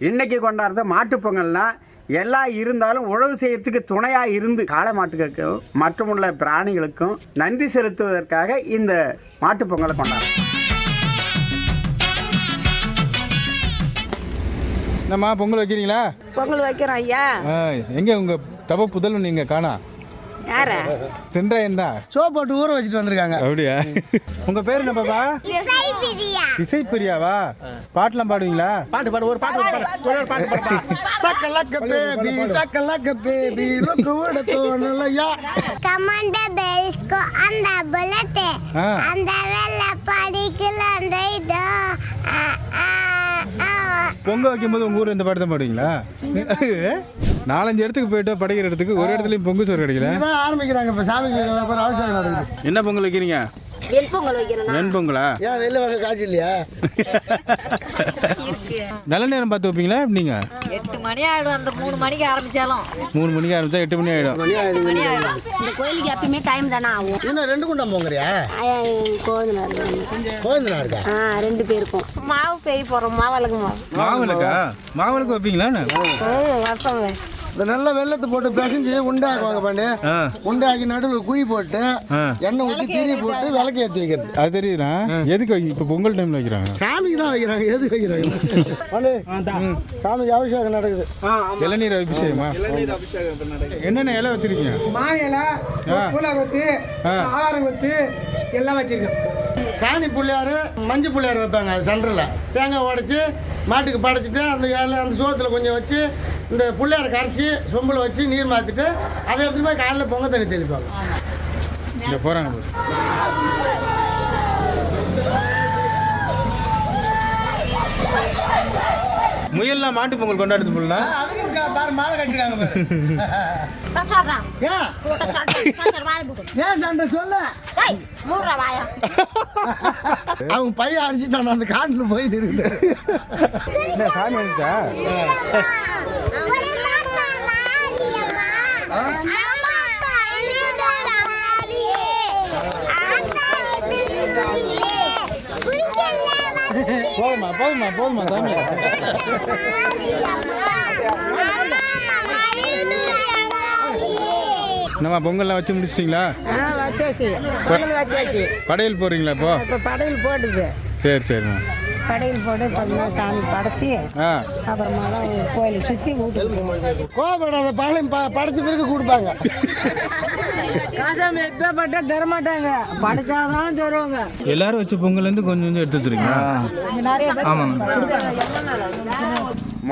இன்னைக்கு கொண்டாடுறது மாட்டுப் பொங்கல்னா எல்லாம் இருந்தாலும் உழவு செய்யறதுக்கு துணையாக இருந்து காளை மாட்டுகளுக்கும் மற்றுமுள்ள பிராணிகளுக்கும் நன்றி செலுத்துவதற்காக இந்த மாட்டுப் பொங்கலை கொண்டாடுறோம். என்னம்மா பொங்கல் வைக்கிறீங்களா? பொங்கல் வைக்கிறோம் ஐயா. எங்க உங்க தவ புதல்வன் நீங்க காணா? யார? சென்றாயன் தான். சோ போட்டு ஊற வச்சுட்டு வந்திருக்காங்க. அப்படியா? உங்க பேர் என்ன பாப்பா? இசை பிரியாவா பாட்டெல்லாம் பாடுவீங்களா? பாட்டு பாடு ஒரு பாட்டு பாடு ஒரு பாட்டு பாடு சக்கலக்க பேபி சக்கலக்க பேபி லுக்கு விட தோணலையா? கமாண்ட பெல்ஸ்கோ அந்த புல்லட் அந்த வெள்ள படிக்கல அந்த. பொங்க வைக்கும்போது உங்க ஊர் இந்த பாட்டு தான் பாடுவீங்களா? நாலஞ்சு இடத்துக்கு போயிட்டு படைக்கிற இடத்துக்கு ஒரு இடத்துலயும் பொங்கு சோறு கிடைக்கல. ஆரம்பிக்கிறாங்க இப்ப நடக்குது என்ன பொங்கல் வைக்கிறீங்க? வெண் பொங்கல் வைக்கிறோம் வெண் பொங்கலா ஏன் வெளில வகை காய்ச்சி இல்லையா? நல்ல நேரம் பார்த்து வைப்பீங்களா? எப்படிங்க எட்டு மணி ஆயிடும். அந்த மூணு மணிக்கு ஆரம்பிச்சாலும். மூணு மணிக்கு ஆரம்பிச்சா எட்டு மணி ஆயிடும். மணி ஆயிடும். இந்த கோயிலுக்கு எப்பயுமே டைம் தானே ஆகும். இன்னும் ரெண்டு குண்டம் போங்கறியா? கோவிந்தனார் கோவிந்தனா இருக்கா? ஆ ரெண்டு பேருக்கும். மாவு பெய்ய போகிறோம் மாவளக்கு மாவு மாவிளக்கா மாவிளக்கு வைப்பீங்களா ம் வருஷம் இந்த நல்ல வெள்ளத்தை போட்டு பிசைஞ்சு உண்டாக்குவாங்க பண்ணு உண்டாக்கி நடுவில் குழி போட்டு. எண்ணெய் ஊற்றி திரி போட்டு விளக்கு ஏற்றி வைக்கிறது. அது தெரியுதுண்ணா. எதுக்கு இப்போ பொங்கல் டைம்ல வைக்கிறாங்க? சாமிக்கு தான் வைக்கிறாங்க. எதுக்கு வைக்கிறாங்க? பண்ணு சாமிக்கு அபிஷேகம் நடக்குது. இளநீர் அபிஷேகமா? என்னென்ன இலை வச்சிருக்கீங்க? மாவில ஆ. பூலா கொத்து ஆ. ஆகாரம் கொத்து எல்லாம் வச்சிருக்கோம் சாணி புள்ளையார் மஞ்சள் புள்ளையார் வைப்பாங்க அது சென்டரில் தேங்காய் உடைச்சி மாட்டுக்கு படைச்சிட்டு அந்த இலை அந்த சோத்தில் கொஞ்சம் வச்சு இந்த புள்ளையாரை கரைச்சி சொம்பில் வச்சு நீர் மாற்றிட்டு அதை எடுத்துட்டு போய் காலையில் பொங்க தண்ணி தெளிப்பாங்க. இங்க முயல்லாம் மாட்டு பொங்கல் கொண்டாடுது போல அதுக்கு பாரு மாலை கட்டிருக்காங்க ஏன் ஏன் சண்டை சொல்ல. அவங்க பையன் அடிச்சுட்டான் அந்த காட்டில் போய் இருக்குது என்ன சாமி வந்துச்சா ஒரு மாமா மாரியம்மா. அம்மா மாரியே. ஆத்தா வீட்டில் சொல்லியே. புருஷன்ல வந்து போதுமா போதுமா போதுமா சாமி என்னம்மா பொங்கல்லாம் வச்சு முடிச்சிட்டிங்களா? ஆ வச்சாச்சு. பொங்கல் வச்சாச்சு. படையல் போடுறீங்களா இப்போ? இப்போ படையல் போடுது சரி சரிம்மா. படையல் போட்டு கொஞ்சம் சாமி படைச்சி அப்புறமா தான் கோயிலை சுற்றி வீட்டுக்கு கோபப்படாத பாளையம் ப படைச்ச பிறகு கொடுப்பாங்க. காசாமி எப்போ பட்டா தரமாட்டாங்க. படைச்சாதான் தருவாங்க. எல்லாரும் வச்ச பொங்கல்லேருந்து கொஞ்சம் கொஞ்சம் எடுத்து பேர்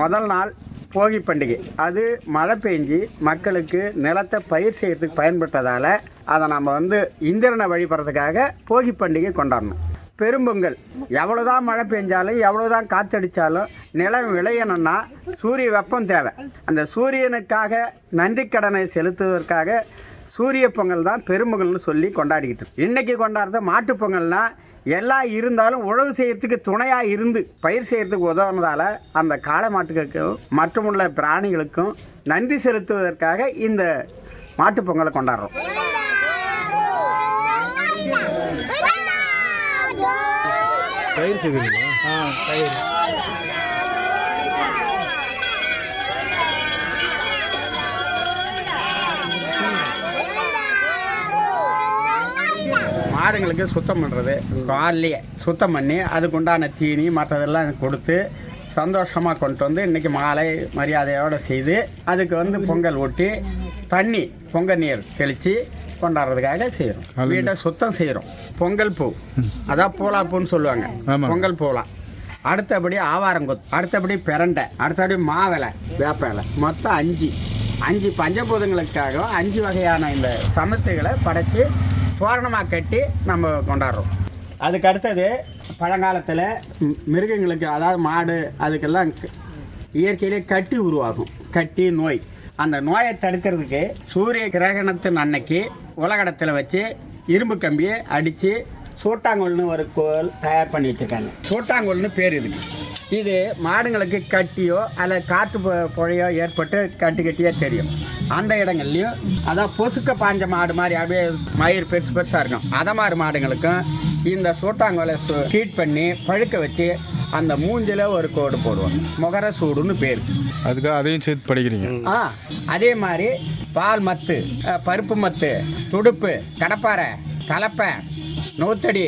முதல் நாள் போகி பண்டிகை. அது மழை பெஞ்சு மக்களுக்கு நிலத்தை பயிர் செய்யறதுக்கு பயன்பட்டதால் அதை நம்ம வந்து இந்திரனை வழிபடுறதுக்காக போகி பண்டிகை கொண்டாடணும். பெரும்பொங்கல். எவ்வளோதான் மழை பெஞ்சாலும் எவ்வளோதான் காற்றடித்தாலும் நிலம் விளையணும்னா சூரிய வெப்பம் தேவை. அந்த சூரியனுக்காக நன்றி கடனை செலுத்துவதற்காக சூரிய பொங்கல் தான் பெரும்பொங்கல்னு சொல்லி கொண்டாடிக்கிட்டு இன்றைக்கி கொண்டாடுறது மாட்டுப் பொங்கல்னா எல்லாம் இருந்தாலும் உழவு செய்கிறதுக்கு துணையாக இருந்து பயிர் செய்கிறதுக்கு உதவுனதால அந்த காளை மாட்டுகளுக்கும் மற்றுமுள்ள பிராணிகளுக்கும் நன்றி செலுத்துவதற்காக இந்த மாட்டுப் பொங்கலை கொண்டாடுறோம். பயிர் செய்கிறீங்களா? ஆ பயிர் மாடுங்களுக்கு சுத்தம் பண்ணுறது காலையே சுத்தம் பண்ணி அதுக்கு உண்டான தீனி மற்றதெல்லாம் கொடுத்து சந்தோஷமாக கொண்டு வந்து இன்றைக்கி மாலை மரியாதையோடு செய்து அதுக்கு வந்து பொங்கல் ஊட்டி தண்ணி பொங்கல் நீர் தெளித்து கொண்டாடுறதுக்காக செய்கிறோம் வீட்டை சுத்தம் செய்கிறோம் பொங்கல் பூ. அதான் பூலா பூன்னு சொல்லுவாங்க. பொங்கல் பூலாம் அடுத்தபடி ஆவாரங்கொத்து அடுத்தபடி பிரண்டை. அடுத்தபடி மாவிலை வேப்ப இலை மொத்தம் அஞ்சு. அஞ்சு பஞ்சபூதங்களுக்காக அஞ்சு வகையான இந்த சமத்துகளை படைச்சு தோரணமாக கட்டி நம்ம கொண்டாடுறோம். அதுக்கு அடுத்தது பழங்காலத்தில் மிருகங்களுக்கு அதாவது மாடு அதுக்கெல்லாம் இயற்கையிலே கட்டி உருவாகும். கட்டி நோய். அந்த நோயை தடுக்கிறதுக்கு சூரிய கிரகணத்தின் அன்னைக்கு உலகடத்தில் வச்சு இரும்பு கம்பியை அடித்து சூட்டாங்கோல்னு ஒரு கோல் தயார் பண்ணி வச்சுருக்காங்க சூட்டாங்கோல்னு பேர் இதுக்கு இது மாடுங்களுக்கு கட்டியோ அல்ல காற்று பு- புழையோ ஏற்பட்டு கட்டி கட்டியே தெரியும். அந்த இடங்கள்லையும் அதான் பொசுக்க பாஞ்ச மாடு மாதிரி அப்படியே மயிர் பெருசு பெருசாக இருக்கும். அதை மாதிரி மாடுங்களுக்கும் இந்த சூட்டாங்கோலை ட்ரீட் பண்ணி பழுக்க வச்சு அந்த மூஞ்சில ஒரு கோடு போடுவாங்க முகர சூடுன்னு பேர். அதுக்காக அதையும் சேர்த்து படிக்கிறீங்க. ஆ அதே மாதிரி பால் மத்து பருப்பு மத்து துடுப்பு கடப்பாரை கலப்பை நூத்தடி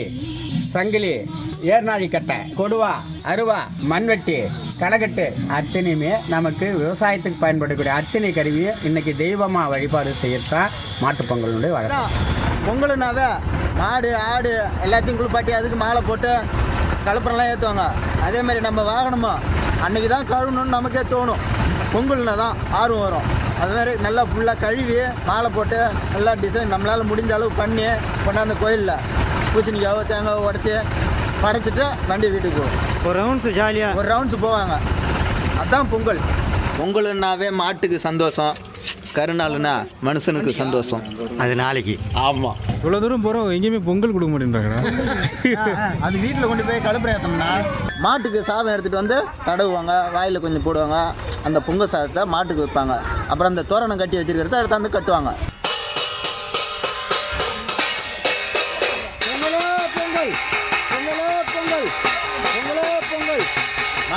சங்கிலி ஏர்நாழி கட்டை கொடுவா அருவா மண்வெட்டி களைகட்டு அத்தனையுமே நமக்கு விவசாயத்துக்கு பயன்படக்கூடிய அத்தனை கருவியும் இன்னைக்கு தெய்வமாக வழிபாடு செய்யத்தான் மாட்டுப் பொங்கலுடைய வழக்கம். பொங்கல்னாவே மாடு ஆடு எல்லாத்தையும் குளிப்பாட்டி அதுக்கு மாலை போட்டு கலப்பரெல்லாம் ஏற்றுவாங்க அதே மாதிரி நம்ம வாகனமும் அன்னைக்கு தான் கழுவணும்னு நமக்கே தோணும். பொங்கல்னா தான் ஆர்வம் வரும். அது மாதிரி நல்லா ஃபுல்லாக கழுவி மாலை போட்டு நல்லா டிசைன் நம்மளால் முடிஞ்ச அளவு பண்ணி கொண்டாந்து கோயிலில் பூசணிக்காவோ தேங்காவோ உடச்சி படைச்சிட்டு வண்டி வீட்டுக்கு போகும் ஒரு ரவுண்ட்ஸ் ஜாலியாக ஒரு ரவுண்ட்ஸ் போவாங்க. அதான் பொங்கல். பொங்கல்னாவே மாட்டுக்கு சந்தோஷம். கருநாள்னா மனுஷனுக்கு சந்தோஷம். அது நாளைக்கு. ஆமாம் இவ்வளோ தூரம் போகிறோம் எங்கேயுமே பொங்கல் கொடுக்க மாட்டேன்றாங்கடா. அது வீட்டில் கொண்டு போய் கழுப்புற ஏற்றோம்னா மாட்டுக்கு சாதம் எடுத்துகிட்டு வந்து தடவுவாங்க வாயில் கொஞ்சம் போடுவாங்க. அந்த பொங்கல் சாதத்தை மாட்டுக்கு வைப்பாங்க. அப்புறம் அந்த தோரணம் கட்டி வச்சிருக்கிறத எடுத்து வந்து கட்டுவாங்க.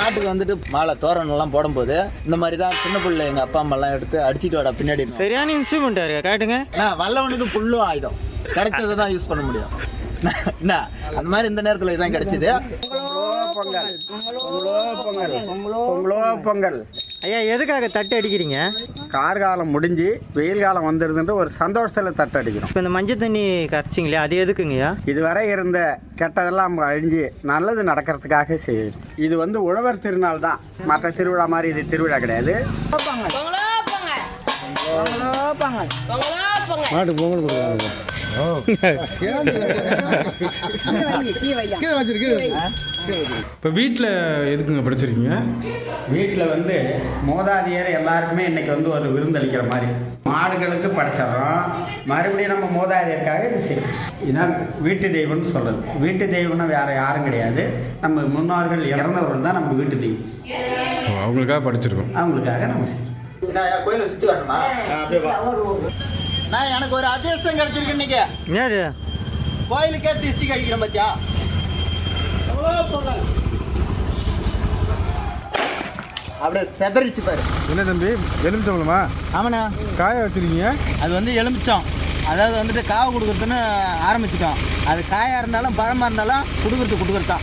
மாட்டுக்கு வந்துட்டு மாலை தோரணம்லாம் போடும்போது இந்த மாதிரி தான் சின்ன பிள்ளை எங்கள் அப்பா அம்மாலாம் எடுத்து அடிச்சிட்டு வாடா பின்னாடி சரியான இன்ஸ்ட்ருமெண்ட் இருக்கு காட்டுங்க. நான் வல்லவனுக்கு புல்லும் ஆயுதம். கிடைச்சதை தான் யூஸ் பண்ண முடியும். என்ன அந்த மாதிரி இந்த நேரத்தில் இதான் கிடைச்சிது. பொங்கல். பொங்கலோ பொங்கல். பொங்கலோ பொங்கல். ஐயா எதுக்காக தட்டு அடிக்கிறீங்க? கார்காலம் முடிஞ்சு வெயில் காலம் வந்துருதுன்ற ஒரு சந்தோஷத்தில் தட்டு அடிக்கிறோம். இப்போ இந்த மஞ்சள் தண்ணி கரைச்சிங்களே அது எதுக்குங்கய்யா இதுவரை இருந்த கெட்டதெல்லாம் அழிஞ்சு நல்லது நடக்கிறதுக்காக செய்யுது இது வந்து உழவர் திருநாள் தான். மற்ற திருவிழா மாதிரி இது திருவிழா கிடையாது. மாட்டுக்கு பொங்கல். கொடுக்குறாங்க இப்போ வீட்டில் எதுக்குங்க படிச்சிருக்கீங்க? வீட்டில் வந்து மூதாதையர் எல்லாருக்குமே இன்னைக்கு வந்து ஒரு விருந்தளிக்கிற மாதிரி. மாடுகளுக்கு படைச்சிடறோம் மறுபடியும் நம்ம மூதாதையருக்காக இது செய்யும் இதான் வீட்டு தெய்வம்னு சொல்கிறது வீட்டு தெய்வம்னா வேற யாரும் கிடையாது. நம்ம முன்னோர்கள் இறந்தவர்கள் தான் நம்ம வீட்டு தெய்வம். அவங்களுக்காக படிச்சிருக்கோம். அவங்களுக்காக நம்ம என் கோயிலை சுற்றி வரணுமா? நான் எனக்கு ஒரு அதிர்ஷ்டம் கிடைச்சிருக்கு இன்னைக்கு. என்னது? கோயிலுக்கே திருஷ்டி கழிக்கிறேன் பார்த்தியா எவ்வளோ அப்படியே செதறிச்சு பாரு. என்ன தம்பி எலுமிச்சம்பளமா ஆமாண்ணா. காய வச்சிருக்கீங்க? அது வந்து எலுமிச்சம். அதாவது வந்துட்டு காவு கொடுக்குறதுன்னு ஆரம்பிச்சிட்டோம். அது காயாக இருந்தாலும் பழமாக இருந்தாலும் கொடுக்குறது கொடுக்குறது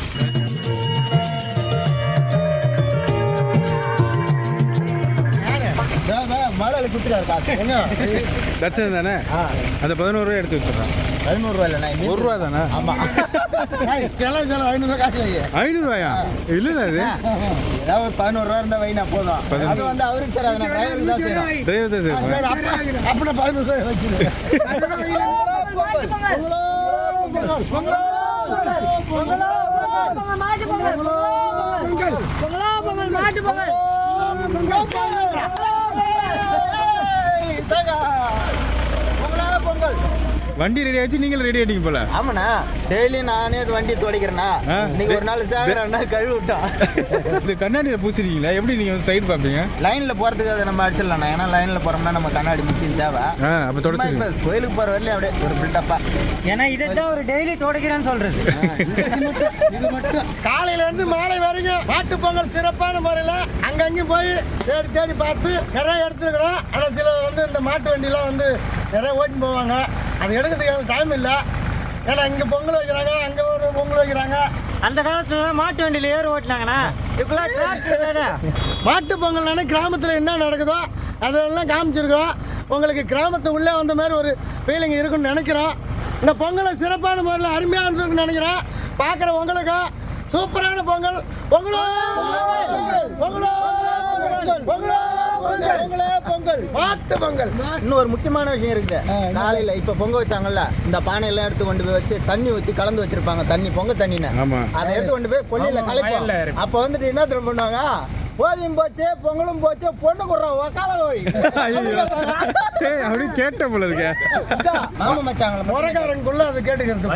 தான் முதலாளி கொடுத்துருக்காரு காசு என்ன தட்சணை தானே அந்த பதினோரு ரூபாய் எடுத்து வச்சிடுறேன் பதினோரு ரூபாய் இல்லை ஒரு ரூபா தானே ஆமாம் செலவு செலவு ஐநூறுரூவா காசு வைங்க ஐநூறுரூவாயா இல்லைண்ணா இது ஏதாவது ஒரு பதினோரு ரூபா இருந்தால் வைனா போதும் அது வந்து அவருக்கு சார் அதை நான் டிரைவருக்கு தான் செய்கிறோம் டிரைவர் தான் சார் சரி அப்ப அப்படி பதினூறு ரூபாய் வச்சிரு பொங்கல் Saga! Bongla, bongal! வண்டி ரெடி ஆச்சு நீங்களும் ரெடி ஆயிட்டீங்க போல. ஆமாண்ணா. டெய்லி நானே இது வண்டி துடைக்கிறேண்ணா. இன்னைக்கு ஒரு நாள் சேகர் அண்ணா கழுவி விட்டான் இந்த கண்ணாடியில் பூச்சிருக்கீங்களா எப்படி நீங்கள் வந்து சைடு பார்ப்பீங்க? லைனில் போகிறதுக்கு அதை நம்ம அடிச்சிடலாண்ணா. ஏன்னா லைனில் போகிறோம்னா நம்ம கண்ணாடி முக்கியம் தேவை. அப்போ இப்ப கோயிலுக்கு போகிற வரலையும் அப்படியே ஒரு பில்டப்பா ஏன்னா இதை தான் ஒரு டெய்லி துடைக்கிறேன்னு சொல்றது. இது மட்டும் காலையில இருந்து மாலை வரைக்கும் மாட்டு பொங்கல் சிறப்பான முறையில் அங்கங்கேயும் போய் தேடி தேடி பார்த்து நிறைய எடுத்துருக்குறோம். ஆனால் சில வந்து இந்த மாட்டு வண்டிலாம் வந்து நிறைய ஓட்டின்னு போவாங்க. அது எடுக்கிறதுக்கு டைம் இல்லை. ஏன்னா இங்கே பொங்கல் வைக்கிறாங்க அங்கே ஒரு பொங்கல் வைக்கிறாங்க. அந்த காலத்துல தான் மாட்டு வண்டியில ஏறு ஓட்டினாங்கண்ணா. இப்பெல்லாம் டிராக்டர் தானே மாட்டு பொங்கல்னாலே கிராமத்தில் என்ன நடக்குதோ அதெல்லாம் காமிச்சிருக்கோம் உங்களுக்கு கிராமத்து உள்ளே வந்த மாதிரி ஒரு ஃபீலிங் இருக்குன்னு நினைக்கிறோம். இந்த பொங்கலை சிறப்பான முறையில் அருமையாக இருந்திருக்குன்னு நினைக்கிறேன் பார்க்குற உங்களுக்கு சூப்பரான பொங்கல்! பொங்கலோ! பொங்கலோ! பொங்கல்! பொங்கலோ. பொங்கல். பொங்கல். மாட்டு பொங்கல். இன்னும் ஒரு முக்கியமான விஷயம் இருக்குது. காலையில் இப்போ பொங்க வச்சாங்கல்ல இந்த பானையெல்லாம் எடுத்து கொண்டு போய் வச்சு தண்ணி ஊற்றி கலந்து வச்சிருப்பாங்க தண்ணி பொங்க தண்ணின்னு. ஆமா. அதை எடுத்து கொண்டு போய் கொல்லையில் கலைப்போம். அப்போ வந்துட்டு என்ன தெரியும் பண்ணுவாங்க? போதியும் போச்சு பொங்கலும் போச்சு பொண்ணு குடுறோம் ஒக்கால போய் ஏய் அப்படி கேட்ட போல இருக்க. மாமா மச்சாங்கள. முறைக்காரங்களுக்குள்ள அது கேட்டுக்கிறது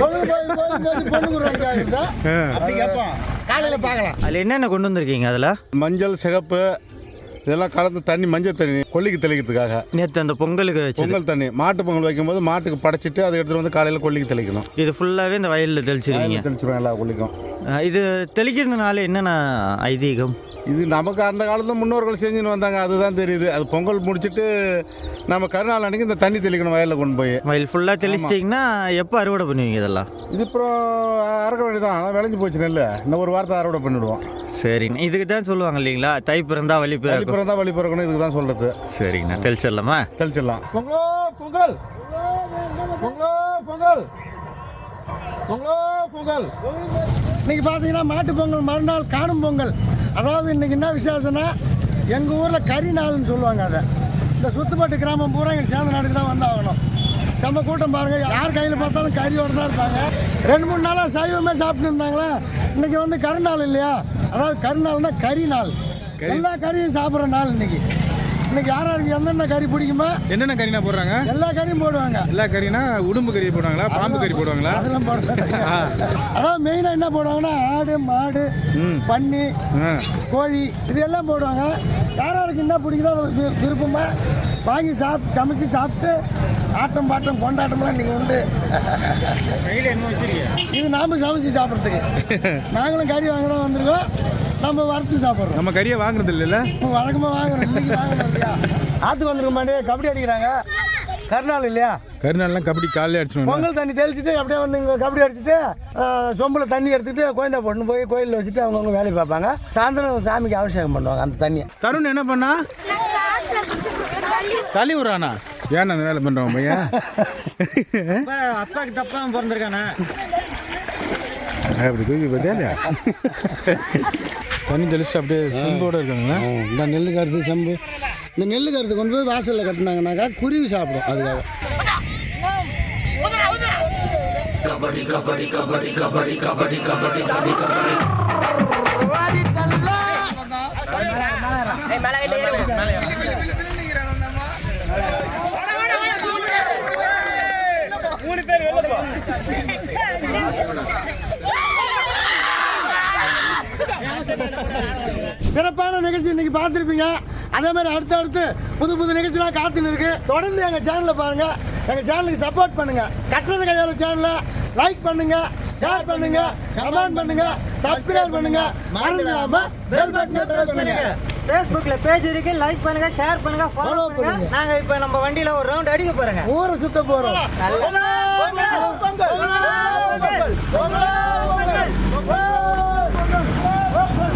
பொங்கல் போய் போய் போய் பொண்ணு குடுறாங்க அப்படி கேட்போம். காலையில் பார்க்கலாம். அதுல என்னென்ன கொண்டு வந்திருக்கீங்க அதுல? மஞ்சள் சிகப்பு இதெல்லாம் கலந்து தண்ணி மஞ்சள் தண்ணி கொல்லிக்கு தெளிக்கிறதுக்காக. நேத்து அந்த பொங்கலுக்கு பொங்கல் தண்ணி மாட்டு பொங்கல் வைக்கும்போது மாட்டுக்கு படைச்சிட்டு அதை எடுத்துட்டு வந்து காலையில் கொல்லிக்கு தெளிக்கணும். இது ஃபுல்லாவே இந்த வயல்ல தெளிச்சிருக்கீங்க தெளிச்சிருவோம் எல்லா கொல்லிக்கும். இது தெளிக்கிறதுனால என்னென்ன ஐதீகம்? இது நமக்கு அந்த காலத்துல முன்னோர்கள் செஞ்சுன்னு வந்தாங்க அதுதான் தெரியுது. அது பொங்கல் முடிச்சிட்டு நம்ம கருநாள் அன்னைக்கு இந்த தண்ணி தெளிக்கணும் வயலில் கொண்டு போய். வயல் ஃபுல்லாக தெளிச்சிட்டிங்கன்னா எப்போ அறுவடை பண்ணுவீங்க இதெல்லாம்? இது அப்புறம் அறக்க வேண்டியதான் அதான் விளைஞ்சு போச்சு நெல் இன்னும் ஒரு வாரத்தை அறுவடை பண்ணிவிடுவோம் சரிங்கண்ணா இதுக்கு தான் சொல்லுவாங்க இல்லைங்களா? தை பிறந்தா வழி வழி பிறந்தா வழி பிறக்கணும் இதுக்கு தான் சொல்றது. சரிங்கண்ணா. தெளிச்சிடலாமா? தெளிச்சிடலாம். பொங்கலோ பொங்கல். பொங்கலோ பொங்கல். பொங்கலோ பொங்கல். இன்னைக்கு பார்த்தீங்கன்னா மாட்டு பொங்கல் மறுநாள் காணும் பொங்கல். அதாவது இன்னைக்கு என்ன விசேஷம்னா எங்கள் ஊரில் கறி நாள்னு சொல்லுவாங்க அதை. இந்த சுத்துப்பட்டு கிராமம் பூரா இங்கே சேர்ந்த நாட்டுக்கு தான் வந்தாகணும். செம்ம கூட்டம் பாருங்க. யார் கையில் பார்த்தாலும் கறியோடு தான் இருப்பாங்க. ரெண்டு மூணு நாளாக சைவமே சாப்பிட்டு இருந்தாங்களா? இன்னைக்கு வந்து கருநாள் இல்லையா? அதாவது கருநாள்னா கறி நாள். எல்லா கறியும் சாப்பிட்ற நாள் இன்னைக்கு. இன்னைக்கு யார் யாருக்கு எந்தெந்த கறி பிடிக்குமோ என்னென்ன கறினா போடுறாங்க? எல்லா கறியும் போடுவாங்க. எல்லா கறினா உடும்பு கறி போடுவாங்களா? பாம்பு கறி போடுவாங்களா? அதெல்லாம் போட மாட்டாங்க. அதாவது மெயினாக என்ன போடுவாங்கன்னா ஆடு மாடு பன்னி கோழி இது எல்லாம் போடுவாங்க. யார் யாருக்கு என்ன பிடிக்குதோ அதை வி- விருப்பமா வாங்கி சாப்பிட்டு சமைச்சு சாப்பிட்டு ஆட்டம் பாட்டம் கொண்டாட்டம்லாம் இன்னைக்கு உண்டு. இது நாம சமைச்சு சாப்பிட்றதுக்கு. நாங்களும் கறி வாங்க தான் வந்திருக்கோம். நம்ம வறுத்து சாப்பிட்றோம். நம்ம கறியை வாங்குறது இல்லைல்ல வழக்கமாக வாங்குறோம். இன்னைக்கு வாங்குறோம் இல்லையா? ஆற்றுக்கு வந்திருக்க மாட்டே கபடி அடிக்கிறாங்க. கருநாள் இல்லையா? கருநாள்லாம் கபடி காலையில் அடிச்சிடணும் பொங்கல் தண்ணி தெளிச்சுட்டு அப்படியே வந்து இங்கே கபடி அடிச்சுட்டு சொம்புல தண்ணி எடுத்துட்டு கோயந்தா போட்டு போய் கோயிலில் வச்சுட்டு அவங்கவுங்க வேலையை பார்ப்பாங்க. சாயந்தரம் சாமிக்கு அபிஷேகம் பண்ணுவாங்க அந்த தண்ணியை. தருண் என்ன பண்ணா? களி விடுறானா? ஏன் அந்த வேலை பண்ணுறான் பையன். அப்பா அப்பாவுக்கு தப்பாக பிறந்திருக்கானே. அப்படி தூக்கி பார்த்தியா தண்ணி தெளிச்சு அப்படியே சிம்போடு இருக்காங்களா இந்த நெல் கருத்து செம்பு. இந்த நெல் கருத்து கொண்டு போய் வாசலில் கட்டினாங்கனாக்கா குருவி சாப்பிடும் அதுக்காக. சிறப்பான நிகழ்ச்சி இன்னைக்கு பார்த்துருப்பீங்க. அதே மாதிரி அடுத்து அடுத்து புது புது நிகழ்ச்சிலாம் காத்துன்னு இருக்கு தொடர்ந்து எங்கள் சேனலை பாருங்க. எங்கள் சேனலுக்கு சப்போர்ட் பண்ணுங்க. கட்டுறது கையாளர் சேனலை லைக் பண்ணுங்க ஷேர் பண்ணுங்க கமெண்ட் பண்ணுங்க சப்ஸ்கிரைப் பண்ணுங்க. மறந்துடாம பெல் பட்டனை பிரஸ் பண்ணுங்க. ஃபேஸ்புக்கில் பேஜ் இருக்கு லைக் பண்ணுங்க ஷேர் பண்ணுங்க ஃபாலோ பண்ணுங்க. நாங்கள் இப்போ நம்ம வண்டியில் ஒரு ரவுண்ட் அடிக்க போகிறோங்க ஊரை சுத்த போறோம்.